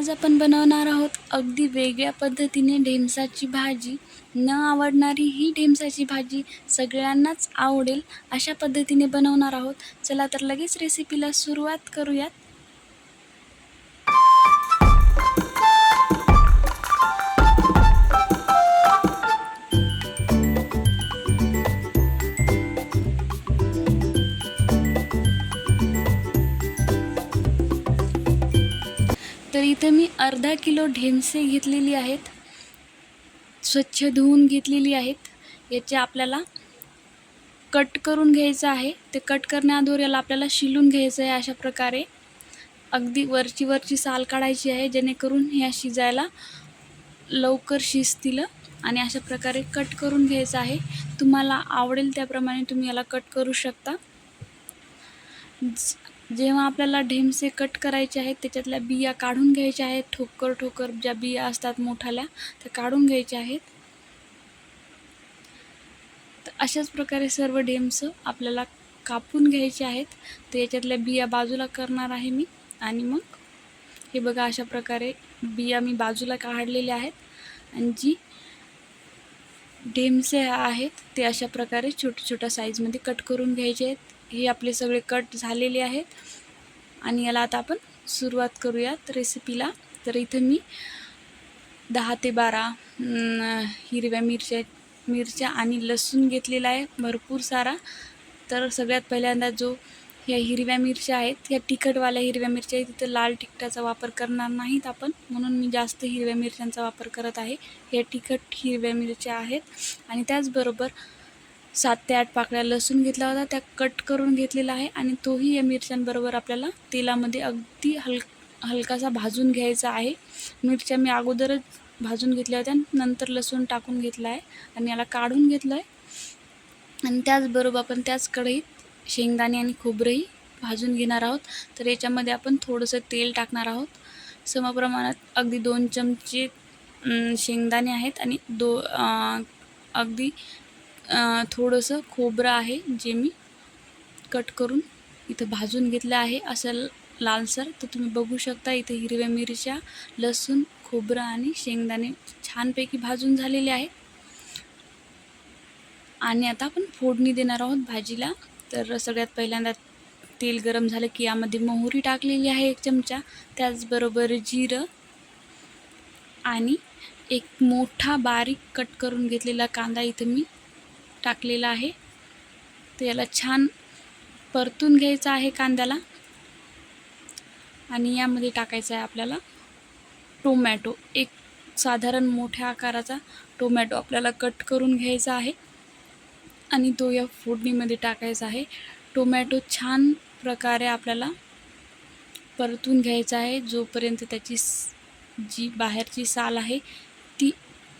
आज आपण बनवणार आहोत अगदी वेगळ्या पद्धतीने ढेमसाची भाजी. न आवडणारी ही ढेमसाची भाजी सगळ्यांनाच आवडेल. अशा पद्धतीने बनवणार आहोत. चला तर लगेच रेसिपीला सुरुवात करूयात. तर इथं मी अर्धा किलो ढेमसे घेतलेली आहेत. स्वच्छ धुवून घेतलेली आहेत. याचे आपल्याला कट करून घ्यायचं आहे. ते कट करण्याअगोदर याला आपल्याला शिलून घ्यायचं आहे अशा प्रकारे. अगदी वरची वरची साल काढायची आहे जेणेकरून ह्या शिजायला लवकर शिजतील आणि अशा प्रकारे कट करून घ्यायचं आहे. तुम्हाला आवडेल त्याप्रमाणे तुम्ही याला कट करू शकता. ज- जेव्हा आपल्याला ढेमसे कट करायचे आहेत त्याच्यातल्या बिया काढून घ्यायच्या आहेत ठोकर ठोकर ज्या बिया असतात मोठाल्या त्या काढून घ्यायच्या आहेत. तर अशाच प्रकारे सर्व ढेमसं आपल्याला कापून घ्यायचे आहेत. तर याच्यातल्या बिया बाजूला करणार आहे मी. आणि मग हे बघा अशा प्रकारे बिया मी बाजूला काढलेल्या आहेत. आणि जी ढेमसे आहेत ते अशा प्रकारे छोट्या छोट्या साईजमध्ये कट करून घ्यायचे आहेत. हे आपले सगळे कट झालेले आहेत. आणि याला आता आपण सुरुवात करूयात रेसिपीला तर इथं मी दहा ते बारा हिरव्या मिरच्या मिरच्या आणि लसूण घेतलेला आहे भरपूर सारा. तर सगळ्यात पहिल्यांदा जो ह्या हिरव्या मिरच्या आहेत ह्या तिखटवाल्या हिरव्या मिरच्या आहेत तिथं लाल तिखटाचा वापर करणार नाहीत आपण. म्हणून मी जास्त हिरव्या मिरच्यांचा वापर करत आहे. ह्या तिखट हिरव्या मिरच्या आहेत. आणि त्याचबरोबर सात ते आठ पाकळ्या लसूण घेतला होता त्या कट करून घेतलेला आहे आणि तोही या मिरच्यांबरोबर आपल्याला तेलामध्ये अगदी हल हलकासा भाजून घ्यायचा आहे. मिरच्या मी अगोदरच भाजून घेतल्या होत्या नंतर लसूण टाकून घेतला आहे आणि याला काढून घेतलं आहे आणि त्याचबरोबर आपण त्याच कढईत शेंगदाणे आणि खोबरंही भाजून घेणार आहोत. तर याच्यामध्ये आपण थोडंसं तेल टाकणार आहोत. समप्रमाणात अगदी दोन चमचे शेंगदाणे आहेत आणि दो अगदी थोडंसं खोबरं आहे जे मी कट करून इथं भाजून घेतलं आहे. असं लालसर तर तुम्ही बघू शकता इथे हिरव्या मिरच्या लसूण खोबरं आणि शेंगदाणे छानपैकी भाजून झालेले आहेत. आणि आता आपण फोडणी देणार आहोत भाजीला. तर सगळ्यात पहिल्यांदा तेल गरम झालं की यामध्ये मोहरी टाकलेली आहे एक चमचा. त्याचबरोबर जिरं आणि एक मोठा बारीक कट करून घेतलेला कांदा इथं मी टाकलेला आहे. तर याला छान परतून घ्यायचं आहे कांद्याला. आणि यामध्ये टाकायचं आहे आपल्याला टोमॅटो. एक साधारण मोठ्या आकाराचा टोमॅटो आपल्याला कट करून घ्यायचा आहे. आणि तो या फोडणीमध्ये टाकायचा आहे. टोमॅटो छान प्रकारे आपल्याला परतून घ्यायचा आहे. जोपर्यंत त्याची स- जी बाहेरची साल आहे ती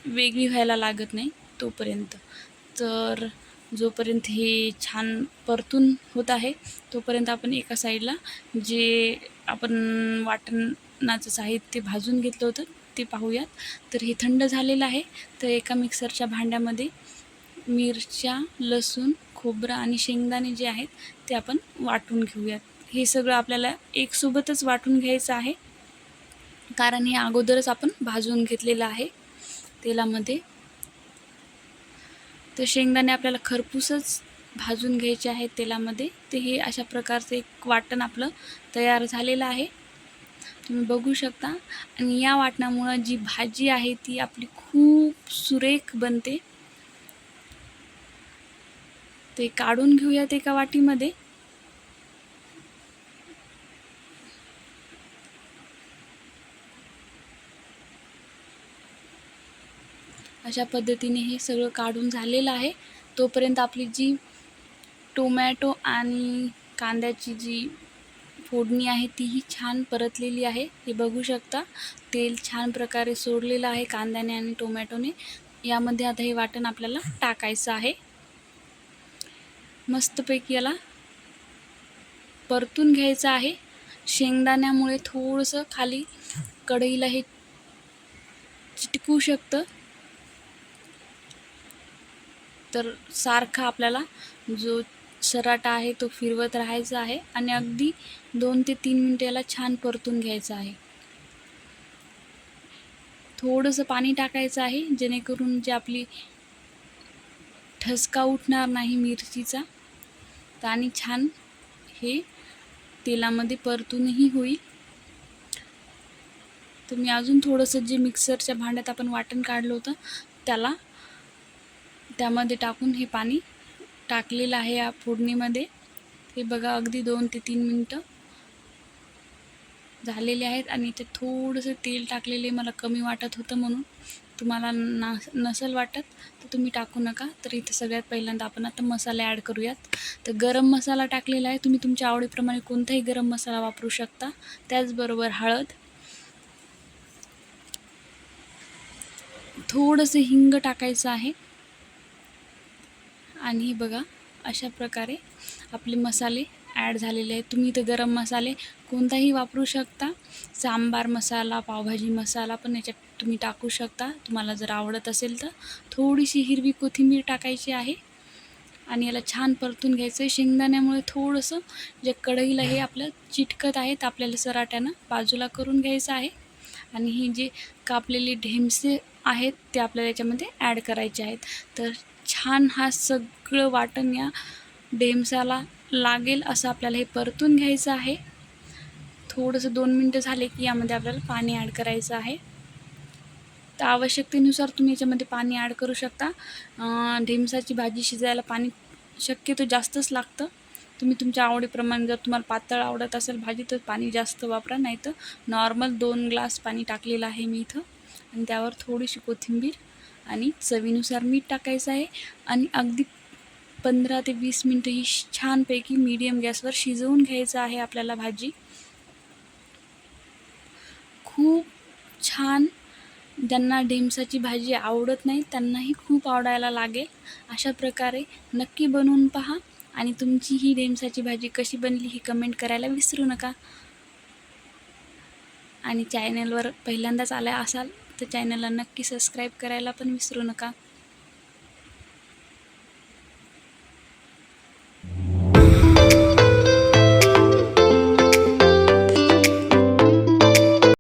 वेगळी व्हायला लागत नाही तोपर्यंत. तर जोपर्यंत हे छान परतून होत आहे तोपर्यंत आपण एका साईडला जे आपण वाटणाचं साहित्य भाजून घेतलं होतं ते पाहूयात. तर हे थंड झालेलं आहे. तर एका मिक्सरच्या भांड्यामध्ये मिरच्या लसूण खोबरं आणि शेंगदाणे जे आहेत ते आपण वाटून घेऊयात. हे सगळं आपल्याला एकसोबतच वाटून घ्यायचं आहे. कारण हे अगोदरच आपण भाजून घेतलेलं आहे. तेलामध्ये तर शेंगदाणे आपल्याला खरपूसच भाजून घ्यायचे आहेत तेलामध्ये. ते हे अशा प्रकारचं एक वाटण आपलं तयार झालेलं आहे. तुम्ही बघू शकता. आणि या वाटणामुळं जी भाजी आहे ती आपली खूप सुरेख बनते. ते काढून घेऊयात एका वाटीमध्ये. अशा पद्धतीने हे सगळं काढून झालेलं आहे. तोपर्यंत आपली जी टोमॅटो आणि कांद्याची जी फोडणी आहे तीही छान परतलेली आहे. हे बघू शकता तेल छान प्रकारे सोडलेलं आहे कांद्याने आणि टोमॅटोने. यामध्ये आता हे वाटण आपल्याला टाकायचं आहे. मस्तपैकी याला परतून घ्यायचं आहे. शेंगदाण्यामुळे थोडंसं खाली कढईला हे चिटकू शकतं. तर सारखा आपल्याला जो सराटा आहे तो फिरवत राहायचा आहे आणि अगदी दोन ते तीन मिनटं याला छान परतून घ्यायचं आहे. थोडंसं पाणी टाकायचं आहे जेणेकरून जे आपली ठसका उठणार नाही मिरचीचा तर आणि छान हे तेलामध्ये परतूनही होईल. तर मी अजून थोडंसं जे मिक्सरच्या भांड्यात आपण वाटण काढलं होतं त्याला त्यामध्ये टाकून हे पाणी टाकलेलं आहे या फोडणीमध्ये. हे बघा अगदी दोन ते तीन मिनटं झालेले आहेत आणि इथे थोडंसं तेल टाकलेले मला कमी वाटत होतं म्हणून. तुम्हाला ना नसेल वाटत तर तुम्ही टाकू नका. तर इथे सगळ्यात पहिल्यांदा आपण आता मसाले ॲड करूयात. तर गरम मसाला टाकलेला आहे. तुम्ही तुमच्या आवडीप्रमाणे कोणताही गरम मसाला वापरू शकता. त्याचबरोबर हळद. थोडंसं हिंग टाकायचं आहे. आणि बघा अशा प्रकारे आपले मसाले ॲड झालेले आहेत. तुम्ही इथं गरम मसाले कोणताही वापरू शकता. सांबार मसाला पावभाजी मसाला पण याच्यात तुम्ही टाकू शकता. तुम्हाला जर आवडत असेल तर. थोडीशी हिरवी कोथिंबीर टाकायची आहे. आणि याला छान परतून घ्यायचं आहे शेंगदाण्यामुळे थोडंसं जे कढईला हे आपलं चिटकत आहे तर आपल्याला सराट्यानं बाजूला करून घ्यायचं आहे. आणि ही जे कापलेले ढेमसे आहेत ते आपल्याला याच्यामध्ये ॲड करायचे आहेत. तर छान हा सगळं वाटण या ढेमसाला लागेल असं आपल्याला हे परतून घ्यायचं आहे. थोडंसं दोन मिनटं झाले की यामध्ये आपल्याला पाणी ॲड करायचं आहे. तर आवश्यकतेनुसार तुम्ही याच्यामध्ये पाणी ॲड करू शकता. ढेमसाची भाजी शिजायला पाणी शक्यतो जास्तच लागतं. तुम्ही तुमच्या आवडीप्रमाणे जर तुम्हाला पातळ आवडत असेल भाजी तर पाणी जास्त वापरा. नाही तर नॉर्मल दोन ग्लास पाणी टाकलेलं आहे मी इथं. आणि त्यावर थोडीशी कोथिंबीर आणि चवीनुसार मीठ टाकायचं आहे. आणि अगदी पंधरा ते वीस मिनटं ही श- छानपैकी मीडियम गॅसवर शिजवून घ्यायचं आहे आपल्याला भाजी. खूप छान ज्यांना ढेमसाची भाजी आवडत नाही त्यांनाही खूप आवडायला लागेल. अशा प्रकारे नक्की बनवून पहा आणि तुमची ही ढेमसाची भाजी कशी बनली ही कमेंट करायला विसरू नका. आणि चॅनलवर पहिल्यांदाच आल्या असाल तर चॅनलला नक्की सबस्क्राईब करायला पण विसरू नका.